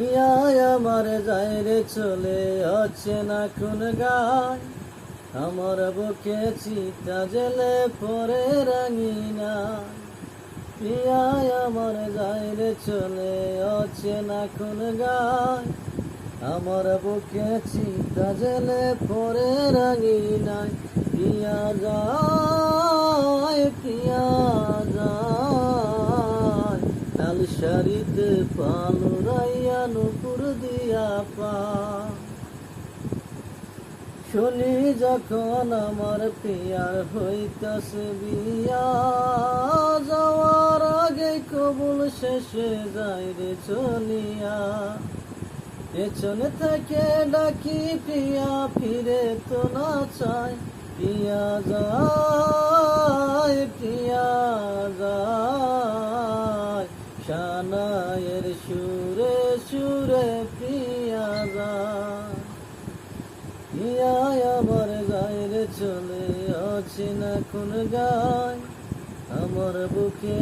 পিয়ায় আমার যায় রে চলে হচ্ছে না কোন গায় আমার বুকে চিতা জেলে পরে রাঙিনা। পিয়ায় আমার যায় রে চলে না কোন গায় আমার বুকে চিতা জেলে পরে রাঙিনায় পিয়া যায় লাল শাড়িতে পালুরাইয়া নুপুর দিয়া পা। শুনি যখন আমার পিয়ার হইতাছে বিয়া, যাওয়ার আগে কবুল শেষে যাই রে চলিয়া। পেছনে থেকে ডাকি পিয়া ফিরে তো না চায় পিয়া যায়। সানায়ের সুরে সুরে পিয়া যায় পিয়া আবার যায় রে চলে আছে না কোন গায়। আমার বুকে